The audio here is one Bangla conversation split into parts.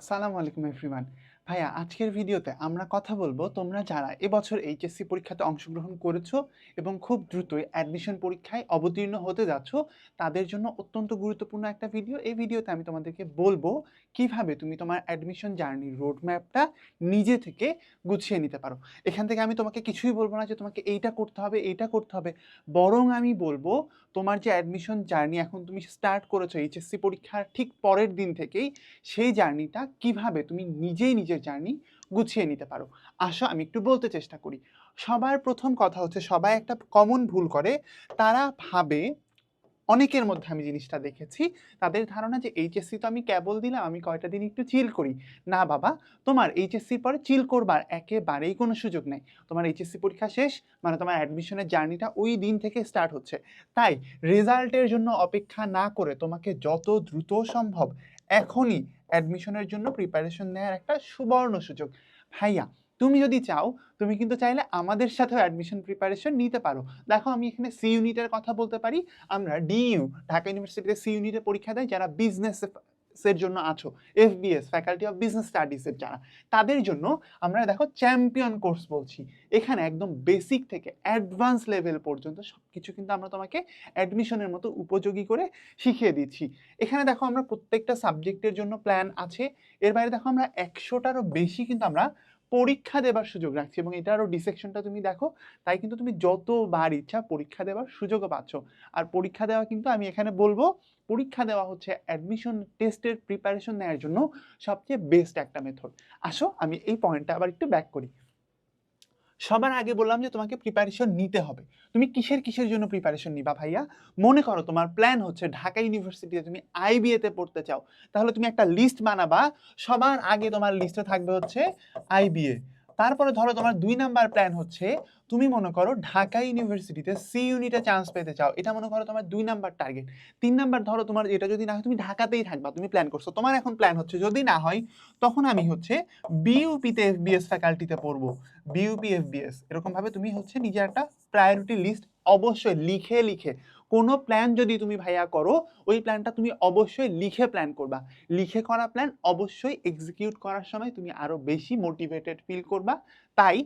সালাম আলাইকুম এভরিওয়ান ভাইয়া, আজকের ভিডিওতে আমরা কথা বলব তোমরা যারা এবছর এইচএসসি পরীক্ষাতে অংশগ্রহণ করেছ এবং খুব দ্রুতই অ্যাডমিশন পরীক্ষায় অবতীর্ণ হতে যাচ্ছ, তাদের জন্য অত্যন্ত গুরুত্বপূর্ণ একটা ভিডিও এই ভিডিওতে আমি তোমাদেরকে বলব কীভাবে তুমি তোমার অ্যাডমিশন জার্নির রোড ম্যাপটা নিজে থেকে গুছিয়ে নিতে পারো। এখান থেকে আমি তোমাকে কিছুই বলব না যে তোমাকে এইটা করতে হবে, এইটা করতে হবে। বরং আমি বলব তোমার যে অ্যাডমিশন জার্নি এখন তুমি স্টার্ট করেছ এইচএসসি পরীক্ষার ঠিক পরের দিন থেকেই, সেই জার্নিটা কীভাবে তুমি নিজেই নিজের জার্নি গুছিয়ে নিতে পারো। আসো, আমি একটু বলতে চেষ্টা করি। সবার প্রথম কথা হচ্ছে, সবাই একটা কমন ভুল করে। তারা ভাবে, অনেকের মধ্যে আমি জিনিসটা দেখেছি, তাদের ধারণা যে এইচএসসি তো আমি কেবল দিলাম, আমি কয়টা দিন একটু চিল করি। না বাবা, তোমার এইচএসসির পরে চিল করবার একেবারেই কোনো সুযোগ নেই। তোমার এইচএসসি পরীক্ষা শেষ মানে তোমার অ্যাডমিশনের জার্নিটা ওই দিন থেকে স্টার্ট হচ্ছে। তাই রেজাল্টের জন্য অপেক্ষা না করে তোমাকে যত দ্রুত সম্ভব এখনই অ্যাডমিশনের জন্য প্রিপারেশন নেওয়ার একটা সুবর্ণ সুযোগ। ভাইয়া, তুমি যদি চাও, তুমি কিন্তু চাইলে আমাদের সাথেও অ্যাডমিশন প্রিপারেশন নিতে পারো। দেখো, আমি এখানে সি ইউনিটের কথা বলতে পারি। আমরা ডিইউ ঢাকা ইউনিভার্সিটিতে সি ইউনিটের পরীক্ষা দেয়, যারা বিজনেস এর জন্য আছো। এফবিএস ফ্যাকাল্টি অফ বিজনেস স্টাডিজের যারা, তাদের জন্য আমরা দেখো চ্যাম্পিয়ন কোর্স বলছি। এখানে একদম বেসিক থেকে অ্যাডভান্স লেভেল পর্যন্ত সব কিছু কিন্তু আমরা তোমাকে অ্যাডমিশনের মতো উপযোগী করে শিখিয়ে দিচ্ছি। এখানে দেখো আমরা প্রত্যেকটা সাবজেক্টের জন্য প্ল্যান আছে। এর বাইরে দেখো আমরা একশোটারও বেশি কিন্তু আমরা পরীক্ষা দেবার সুযোগ রাখছি এবং এটারও ডিসেকশনটা তুমি দেখো, তাই কিন্তু তুমি যতবার ইচ্ছা পরীক্ষা দেওয়ার সুযোগও পাচ্ছ। আর পরীক্ষা দেওয়া কিন্তু আমি এখানে বলব পরীক্ষা দেওয়া হচ্ছে অ্যাডমিশন টেস্টের প্রিপারেশন নেওয়ার জন্য সবচেয়ে বেস্ট একটা মেথড আসো, আমি এই পয়েন্টটা আবার একটু ব্যাক করি। সবার আগে বললাম যে তোমাকে প্রিপারেশন নিতে হবে। তুমি কিসের কিসের জন্য প্রিপারেশন নিবা ভাইয়া? মনে করো তোমার প্ল্যান হচ্ছে ঢাকা ইউনিভার্সিটিতে তুমি আইবিএতে পড়তে চাও। তাহলে তুমি একটা লিস্ট বানাবা। সবার আগে তোমার লিস্টে থাকবে হচ্ছে আইবিএ তারপরে ধরো তোমার দুই নাম্বার প্ল্যান হচ্ছে, তুমি মনে করো ঢাকা ইউনিভার্সিটিতে সি ইউনিটে চান্স পেতে চাও, এটা মনে করো তোমার দুই নাম্বার টার্গেট তিন নাম্বার ধরো তোমার এটা যদি না হয়, তুমি ঢাকাতেই থাকবা, তুমি প্ল্যান করছ। তোমার এখন প্ল্যান হচ্ছে, যদি না হয়, তখন আমি হচ্ছে বিইউপিতে এফবিএস ফ্যাকাল্টিতে পড়ব। বিইউপি এফবিএস এরকম ভাবে তুমি হচ্ছে নিজের একটা প্রায়োরিটি লিস্ট অবশ্যই লিখে লিখে কোনো প্ল্যান যদি তুমি ভাইয়া করো, ওই প্ল্যানটা তুমি অবশ্যই লিখে প্ল্যান করবা। লিখে করা প্ল্যান অবশ্যই এক্সিকিউট করার সময় তুমি আরও বেশি মোটিভেটেড ফিল করবা। তাই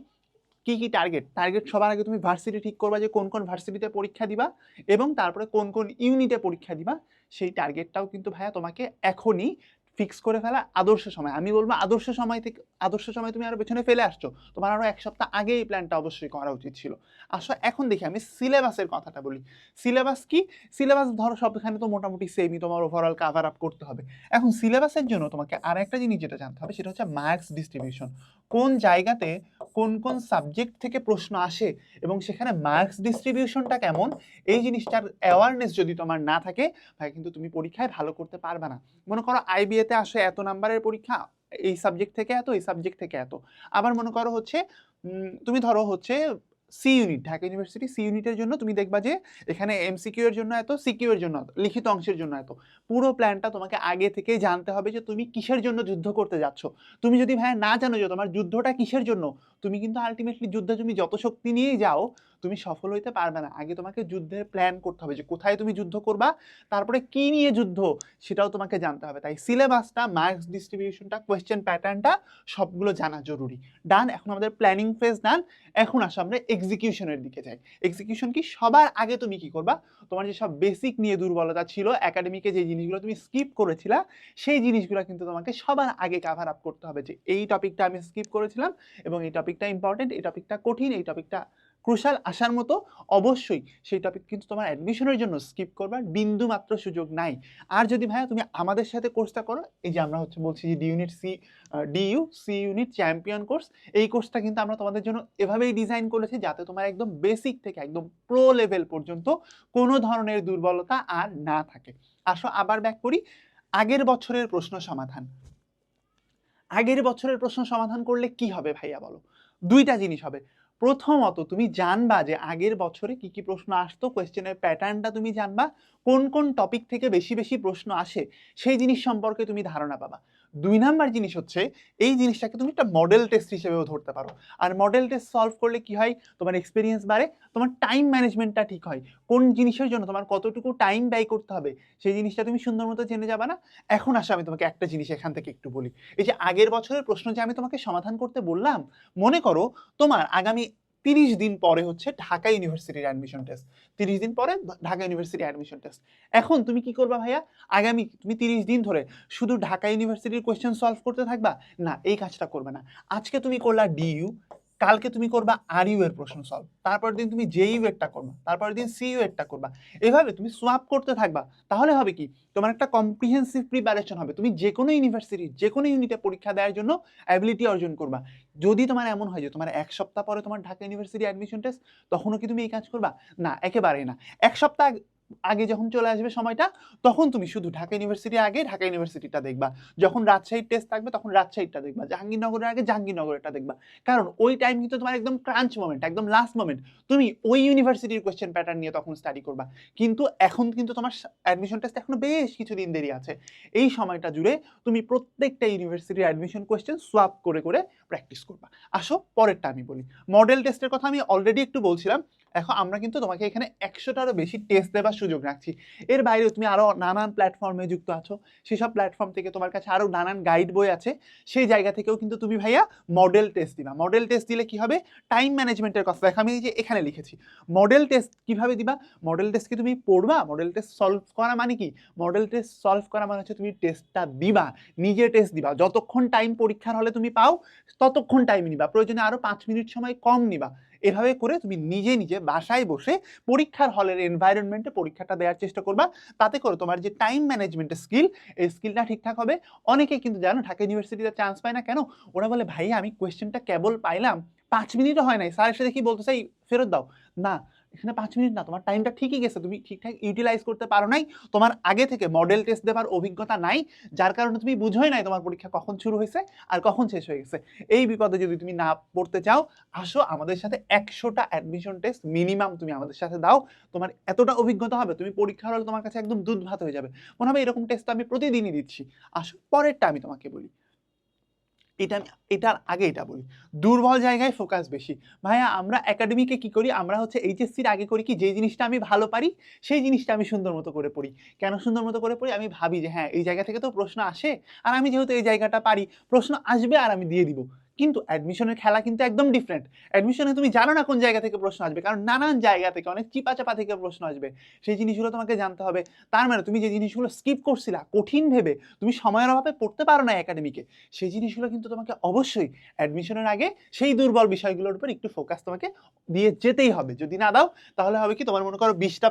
কি কি টার্গেট টার্গেট সবার আগে তুমি ভার্সিটি ঠিক করবা যে কোন কোন ভার্সিটিতে পরীক্ষা দিবা এবং তারপরে কোন কোন ইউনিটে পরীক্ষা দিবা। সেই টার্গেটটাও কিন্তু ভাইয়া তোমাকে এখনই ফিক্স করে ফেলা আদর্শ সময়। আমি বলব আদর্শ সময় থেকে আদর্শ সময় তুমি আরও পেছনে ফেলে আসছো। তোমার আরও এক সপ্তাহ আগে এই প্ল্যানটা অবশ্যই করা উচিত ছিল। আসো, এখন দেখি আমি সিলেবাসের কথাটা বলি। সিলেবাস কি? সিলেবাস ধরো সবখানে তো মোটামুটি সেমই তোমার ওভারঅল কাভার আপ করতে হবে। এখন সিলেবাসের জন্য তোমাকে আর একটা জিনিস যেটা জানতে হবে, সেটা হচ্ছে মার্কস ডিস্ট্রিবিউশন কোন জায়গাতে কোন কোন সাবজেক্ট থেকে প্রশ্ন আসে এবং সেখানে মার্কস ডিস্ট্রিবিউশনটা কেমন, এই জিনিসটার অ্যাওয়ারনেস যদি তোমার না থাকে ভাই কিন্তু তুমি পরীক্ষায় ভালো করতে পারবে না। মনে করো আইবিএতে আসে এত নাম্বারের পরীক্ষা এই সাবজেক্ট থেকে এত, এই সাবজেক্ট থেকে এত। আবার মনে করো হচ্ছে তুমি ধরো হচ্ছে C unit Dhaka university C ইউনিটের জন্য তুমি দেখবা যে এখানে এমসিকিউ এর জন্য এত সিকিউ এর জন্য লিখিত অংশের জন্য এত। পুরো প্ল্যানটা তোমাকে আগে থেকে জানতে হবে যে তুমি কিসের জন্য যুদ্ধ করতে যাচ্ছ। তুমি যদি ভাই না জানো যে তোমার যুদ্ধটা কিসের জন্য তুমি কিন্তু আলটিমেটলি যুদ্ধে তুমি যত শক্তি নিয়েই যাও, তুমি সফল হইতে পারবে না। আগে তোমাকে যুদ্ধের প্ল্যান করতে হবে যে কোথায় তুমি যুদ্ধ করবা, তারপরে কি নিয়ে যুদ্ধ সেটাও তোমাকে জানতে হবে। তাই সিলেবাসটা মার্কস ডিস্ট্রিবিউশনটা কোয়েশ্চেন প্যাটার্নটা সবগুলো জানা জরুরি। ডান এখন আমাদের প্ল্যানিং ফেজ ডান এখন আসো আমরা এক্সিকিউশনের দিকে যাই। এক্সিকিউশন কি? সবার আগে তুমি কি করবা? তোমার যেসব বেসিক নিয়ে দুর্বলতা ছিল একাডেমিকে যে জিনিসগুলো তুমি স্কিপ করেছিলা, সেই জিনিসগুলো কিন্তু তোমাকে সবার আগে কাভার আপ করতে হবে যে এই টপিকটা আমি স্কিপ করেছিলাম এবং এই টপিকটা ইম্পর্টেন্ট এই টপিকটা কঠিন, এই টপিকটা ক্রুশাল আসার মতো অবশ্যই সেই টপিক কিন্তু তোমার অ্যাডমিশনের জন্য স্কিপ করবার বিন্দু মাত্র সুযোগ নাই। আর যদি ভাইয়া তুমি আমাদের সাথে কোর্সটা করো, এই যে আমরা হচ্ছে বলছি যে D unit C DU C unit champion course এই কোর্সটা কিন্তু আমরা তোমাদের জন্য এভাবেই ডিজাইন করেছি যাতে তোমার একদম বেসিক থেকে একদম প্রো লেভেল পর্যন্ত কোনো ধরনের দুর্বলতা আর না থাকে। আসো আবার ব্যাক করি, আগের বছরের প্রশ্ন সমাধান। আগের বছরের প্রশ্ন সমাধান করলে কি হবে ভাইয়া বলো? দুইটা জিনিস হবে। প্রথমত, তুমি জানবা যে আগের বছরে কি কি প্রশ্ন আসতো কোয়েশ্চেনের প্যাটার্নটা তুমি জানবা, কোন কোন টপিক থেকে বেশি বেশি প্রশ্ন আসে, সেই জিনিস সম্পর্কে তুমি ধারণা পাবা। দুই নাম্বার জিনিস হচ্ছে, এই জিনিসটাকে তুমি একটা মডেল টেস্ট হিসেবেও ধরতে পারো। আর মডেল টেস্ট সলভ করলে কি হয়? তোমার এক্সপিরিয়েন্স বাড়ে, তোমার টাইম ম্যানেজমেন্টটা ঠিক হয়। কোন জিনিসের জন্য তোমার কতটুকু টাইম ব্যয় করতে হবে, সেই জিনিসটা তুমি সুন্দর মতো জেনে যাবে না? এখন আসো, আমি তোমাকে একটা জিনিস এখান থেকে একটু বলি। এই যে আগের বছরের প্রশ্ন যে আমি তোমাকে সমাধান করতে বললাম, মনে করো তোমার আগামী তিরিশ দিন পরে হচ্ছে ঢাকা ইউনিভার্সিটির অ্যাডমিশন টেস্ট তিরিশ দিন পরে ঢাকা ইউনিভার্সিটি অ্যাডমিশন টেস্ট এখন তুমি কি করবা ভাইয়া? আগামী তুমি তিরিশ দিন ধরে শুধু ঢাকা ইউনিভার্সিটির কোয়েশ্চেন সলভ করতে থাকবা? না, এই কাজটা করবে না। আজকে তুমি করলা ডিইউ কালকে তুমি করবা আর ইউ এর প্রশ্ন সলভ তারপর দিন তুমি জেইউ এরটা করবা তারপর দিন সিইউ এরটা করবা। এভাবে তুমি সোয়াপ করতে থাকবা। তাহলে হবে কি? তোমার একটা কম্প্রিহেন্সিভ প্রিপারেশন হবে। তুমি যে কোনো ইউনিভার্সিটি যে কোনো ইউনিটে পরীক্ষা দেওয়ার জন্য অ্যাবিলিটি অর্জন করবা। যদি তোমার এমন হয় যে তোমার এক সপ্তাহ পরে তোমার ঢাকা ইউনিভার্সিটি অ্যাডমিশন টেস্ট তখনও কি তুমি এই কাজ করবা? না, একেবারেই না। এক সপ্তাহ আগ- যখন চলে আসবে সময়টা, তখন তুমি শুধু ঢাকা ইউনিভার্সিটি আগে ঢাকা ইউনিভার্সিটিটা দেখবা। যখন রাজশাহীর টেস্ট থাকবে, তখন রাজশাহীরটা দেখবা। জাহাঙ্গীরনগরের আগে জাহাঙ্গীরনগরেরটা দেখবা। কারণ ওই টাইম কিন্তু তোমার একদম ক্রাঞ্চ মোমেন্ট একদম লাস্ট মোমেন্ট তুমি ওই ইউনিভার্সিটির কোয়েশ্চেন প্যাটার্ন নিয়ে তখন স্টাডি করবা। কিন্তু এখন কিন্তু তোমার অ্যাডমিশন টেস্ট এখনও বেশ কিছুদিন দেরি আছে। এই সময়টা জুড়ে তুমি প্রত্যেকটা ইউনিভার্সিটির অ্যাডমিশন কোয়েশ্চেন সোয়াপ করে করে প্র্যাকটিস করবা। আসো, পরেরটা আমি বলি। মডেল টেস্টের কথা আমি অলরেডি একটু বলছিলাম। এখন আমরা কিন্তু তোমাকে এখানে একশোটারও বেশি টেস্ট দেওয়ার সুযোগ রাখছি। এর বাইরেও তুমি আরও নানান প্ল্যাটফর্মে যুক্ত আছো। সেসব প্ল্যাটফর্ম থেকে তোমার কাছে আরও নানান গাইড বই আছে। সেই জায়গা থেকেও কিন্তু তুমি ভাইয়া মডেল টেস্ট দিবা। মডেল টেস্ট দিলে কি হবে? টাইম ম্যানেজমেন্টের কথা। দেখো, আমি এই যে এখানে লিখেছি। মডেল টেস্ট কীভাবে দিবা? মডেল টেস্ট কি তুমি পড়বা? মডেল টেস্ট সলভ করা মানে কি? মডেল টেস্ট সলভ করা মানে হচ্ছে তুমি টেস্টটা দিবা। নিজে টেস্ট দিবা। যতক্ষণ টাইম পরীক্ষার হলে তুমি পাও, ততক্ষণ টাইম নিবা। প্রয়োজনে আরও পাঁচ মিনিট সময় কম নিবা। এভাবে করে তুমি নিজে নিজে বাসায় বসে পরীক্ষার হলের এনভায়রনমেন্টে পরীক্ষাটা দেওয়ার চেষ্টা করবা। তাতে করে তোমার যে টাইম ম্যানেজমেন্টের স্কিল এই স্কিলটা ঠিকঠাক হবে। অনেকে কিন্তু জানো ঢাকা ইউনিভার্সিটিতে চান্স পায় না। কেন? ওরা বলে ভাই আমি কোয়েশ্চেনটা কেবল পাইলাম, পাঁচ মিনিটও হয় নাই। স্যার এসে দেখি বলতে চাই? ফেরত দাও। না এখানে পাঁচ মিনিট না, তোমার টাইমটা ঠিকই গেছে। তুমি ঠিকঠাক ইউটিলাইজ করতে পারো নাই। তোমার আগে থেকে মডেল টেস্ট দেওয়ার অভিজ্ঞতা নাই, যার কারণে তুমি বুঝোই নাই তোমার পরীক্ষা কখন শুরু হয়েছে আর কখন শেষ হয়ে গেছে। এই বিপদে যদি তুমি না পড়তে চাও, আসো আমাদের সাথে একশোটা অ্যাডমিশন টেস্ট মিনিমাম তুমি আমাদের সাথে দাও। তোমার এতটা অভিজ্ঞতা হবে, তুমি পরীক্ষার হলে তোমার কাছে একদম দুধ ভাত হয়ে যাবে। মনে হবে এরকম টেস্ট আমি প্রতিদিনই দিচ্ছি। আসো, পরেরটা আমি তোমাকে বলি। এটা এটার আগে এটা বলি। দুর্বল জায়গায় ফোকাস বেশি। ভাইয়া, আমরা একাডেমিকে কি করি? আমরা হচ্ছে এইচএসসির আগে করি কি, যে জিনিসটা আমি ভালো পারি, সেই জিনিসটা আমি সুন্দর মতো করে পড়ি। কেন সুন্দর মতো করে পড়ি? আমি ভাবি যে হ্যাঁ এই জায়গা থেকে তো প্রশ্ন আসে, আর আমি যেহেতু এই জায়গাটা পারি, প্রশ্ন আসবে আর আমি দিয়ে দিব। কিন্তু অ্যাডমিশনের খেলা কিন্তু একদম ডিফারেন্ট অ্যাডমিশনে তুমি জানো না কোন জায়গা থেকে প্রশ্ন আসবে, কারণ নানান জায়গা থেকে, অনেক চিপা চাপা থেকে প্রশ্ন আসবে। সেই জিনিসগুলো তোমাকে জানতে হবে। তার মানে তুমি যে জিনিসগুলো স্কিপ করছিলা, কঠিন ভেবে তুমি সময়ের অভাবে পড়তে পারো না একাডেমিকে সেই জিনিসগুলো কিন্তু তোমাকে অবশ্যই অ্যাডমিশনের আগে সেই দুর্বল বিষয়গুলোর উপর একটু ফোকাস তোমাকে দিয়ে যেতেই হবে। যদি না দাও, তাহলে হবে কি তোমার মনে করো বিশটা,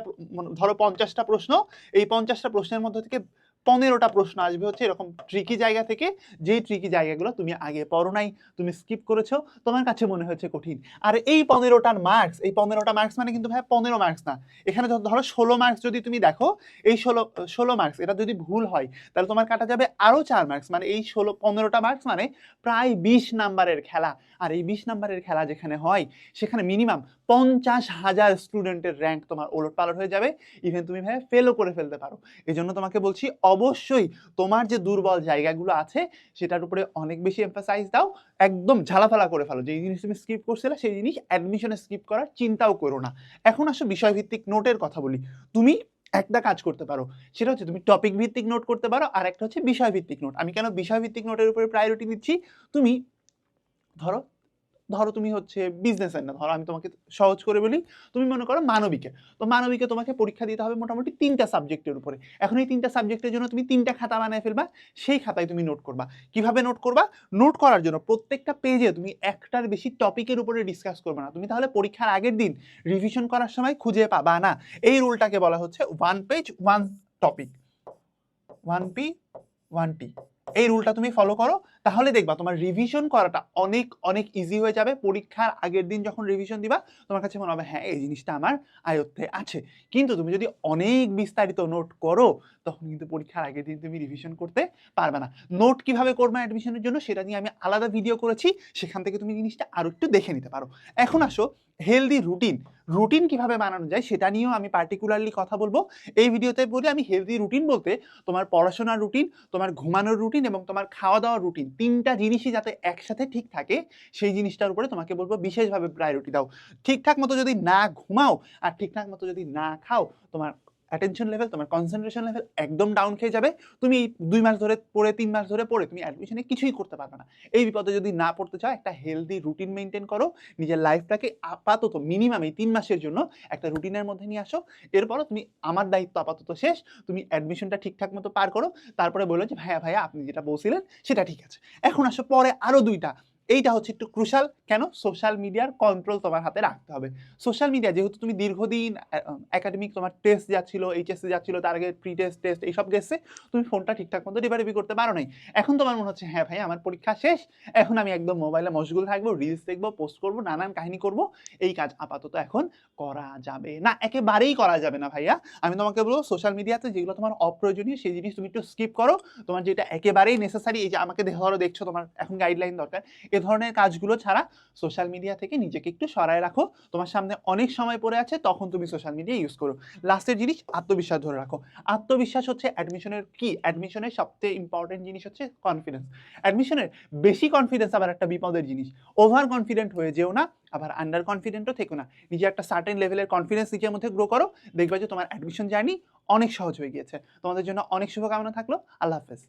ধরো পঞ্চাশটা প্রশ্ন, এই পঞ্চাশটা প্রশ্নের মধ্যে থেকে পনেরোটা প্রশ্ন আসবে হচ্ছে এরকম ট্রিকি জায়গা থেকে, যেই ট্রিকি জায়গাগুলো তুমি আগে পড়ো নাই, তুমি স্কিপ করেছ, তোমার কাছে মনে হচ্ছে কঠিন। আর এই পনেরোটার মার্কস এই পনেরোটা মার্কস মানে কিন্তু ভাই পনেরো মার্কস না। এখানে ধরো ষোলো মার্কস যদি তুমি দেখো, এই ষোলো ষোলো মার্কস এটা যদি ভুল হয়, তাহলে তোমার কাটা যাবে আরও চার মার্কস মানে এই ষোলো, পনেরোটা মার্কস মানে প্রায় বিশ নাম্বারের খেলা। আর এই বিশ নাম্বারের খেলা যেখানে হয়, সেখানে মিনিমাম পঞ্চাশ হাজার স্টুডেন্টের র্যাঙ্ক তোমার ওলট পালট হয়ে যাবে। ইভেন তুমি ভাই ফেলও করে ফেলতে পারো। এই জন্য তোমাকে বলছি অবশ্যই তোমার যে দুর্বল জায়গাগুলো আছে, সেটার উপরে অনেক বেশি এমফাসাইজ দাও। একদম ঝালাফালা করে ফেলো। যেই জিনিস তুমি স্কিপ করছিলে, সেই জিনিস অ্যাডমিশনে স্কিপ করার চিন্তাও করো না। এখন আসো বিষয়ভিত্তিক নোটের কথা বলি। তুমি একটা কাজ করতে পারো। সেটা হচ্ছে তুমি টপিক ভিত্তিক নোট করতে পারো আর একটা হচ্ছে বিষয় ভিত্তিক নোট আমি কেন বিষয় ভিত্তিক নোটের উপরে প্রায়োরিটি দিচ্ছি? তুমি ধরো ধরো তুমি হচ্ছে বিজনেস না ধরো আমি তোমাকে সহজ করে বলি, তুমি মনে করো মানবিকে, তো মানবিকে তোমাকে পরীক্ষা দিতে হবে মোটামুটি তিনটা সাবজেক্টের উপরে। এখন এই তিনটা সাবজেক্টের জন্য তুমি তিনটা খাতা বানায় ফেলবা, সেই খাতায় তুমি নোট করবা। কীভাবে নোট করবা? নোট করার জন্য প্রত্যেকটা পেজে তুমি একটার বেশি টপিকের উপরে ডিসকাস করবে না। তুমি তাহলে পরীক্ষার আগের দিন রিভিশন করার সময় খুঁজে পাবা না। এই রুলটাকে বলা হচ্ছে one page one topic one P one T এই রুলটা তুমি ফলো করো, তাহলে দেখবা তোমার রিভিশন করাটা অনেক অনেক ইজি হয়ে যাবে। পরীক্ষার আগের দিন যখন রিভিশন দিবা, তোমার কাছে মনে হবে হ্যাঁ এই জিনিসটা আমার আয়ত্তে আছে। কিন্তু তুমি যদি অনেক বিস্তারিত নোট করো, তখন কিন্তু পরীক্ষার আগের দিন তুমি রিভিশন করতে পারবে না। নোট কীভাবে করবে অ্যাডমিশনের জন্য, সেটা নিয়ে আমি আলাদা ভিডিও করেছি। সেখান থেকে তুমি জিনিসটা আরও একটু দেখে নিতে পারো। এখন আসো হেলদি রুটিন রুটিন কীভাবে বানানো যায় সেটা নিয়েও আমি পার্টিকুলারলি কথা বলব। এই ভিডিওতে বলি আমি হেলদি রুটিন বলতে তোমার পড়াশোনার রুটিন তোমার ঘুমানোর রুটিন এবং তোমার খাওয়া দাওয়ার রুটিন তিনটা জিনিসই যাতে একসাথে ঠিক থাকে, সেই জিনিসটার উপরে তোমাকে বলব বিশেষভাবে প্রায়োরিটি দাও। ঠিকঠাক মতো যদি না ঘুমাও আর ঠিকঠাক মতো যদি না খাও, তোমার অ্যাটেনশন লেভেল তোমার কনসেন্ট্রেশন লেভেল একদম ডাউন খেয়ে যাবে। তুমি দুই মাস ধরে পড়ে, তিন মাস ধরে পড়ে, তুমি অ্যাডমিশনে কিছুই করতে পারবে না। এই বিপদে যদি না পড়তে চাও, একটা হেলদি রুটিন মেনটেন করো। নিজের লাইফটাকে আপাতত মিনিমাম এই তিন মাসের জন্য একটা রুটিনের মধ্যে নিয়ে আসো। এরপরও তুমি আমার দায়িত্ব আপাতত শেষ। তুমি অ্যাডমিশনটা ঠিকঠাক মতো পার করো। তারপরে বলল যে, ভাইয়া ভাইয়া, আপনি যেটা বলছিলেন, সেটা ঠিক আছে। এখন আসো, পরে আরও দুইটা এইটা হচ্ছে একটু ক্রুশাল কেন? সোশ্যাল মিডিয়ার কন্ট্রোল তোমার হাতে রাখতে হবে। সোশ্যাল মিডিয়া যেহেতু তুমি দীর্ঘদিন একাডেমিক তোমার টেস্ট যাচ্ছিল এইচএসসি যাচ্ছিল, তার আগে প্রি টেস্ট টেস্ট এইসব গেছে, তুমি ফোনটা ঠিকঠাক মতো রিভারিভি করতে পারো নাই। এখন তোমার মনে হচ্ছে হ্যাঁ ভাই, আমার পরীক্ষা শেষ, এখন আমি একদম মোবাইলে মশগুল থাকব রিলস দেখব পোস্ট করব, নানান কাহিনী করব, এই কাজ আপাতত এখন করা যাবে না। একেবারেই করা যাবে না ভাইয়া। আমি তোমাকে বলব সোশ্যাল মিডিয়াতে যেগুলো তোমার অপ্রয়োজনীয়, সেই জিনিস তুমি একটু স্কিপ করো। তোমার যেটা একেবারেই নেসেসারি এই যে আমাকে ধরো দেখছ, তোমার এখন গাইডলাইন দরকার এ ধরনের কাজগুলো ছাড়া সোশ্যাল মিডিয়া থেকে নিজেকে একটু সরায় রাখো। তোমার সামনে অনেক সময় পড়ে আছে, তখন তুমি সোশ্যাল মিডিয়া ইউজ করো। লাস্টের জিনিস, আত্মবিশ্বাস ধরে রাখো। আত্মবিশ্বাস হচ্ছে অ্যাডমিশনের কি? অ্যাডমিশনের সবচেয়ে ইম্পর্টেন্ট জিনিস হচ্ছে কনফিডেন্স অ্যাডমিশনের বেশি কনফিডেন্স আবার একটা বিপদের জিনিস। ওভার কনফিডেন্ট হয়ে যেও না, আবার আন্ডার কনফিডেন্টও থেকো না। নিজে একটা সার্টেন লেভেলের কনফিডেন্স নিজের মধ্যে গ্রো করো, দেখবে যে তোমার অ্যাডমিশন জার্নি অনেক সহজ হয়ে গিয়েছে। তোমাদের জন্য অনেক শুভকামনা থাকল। আল্লাহ হাফেজ।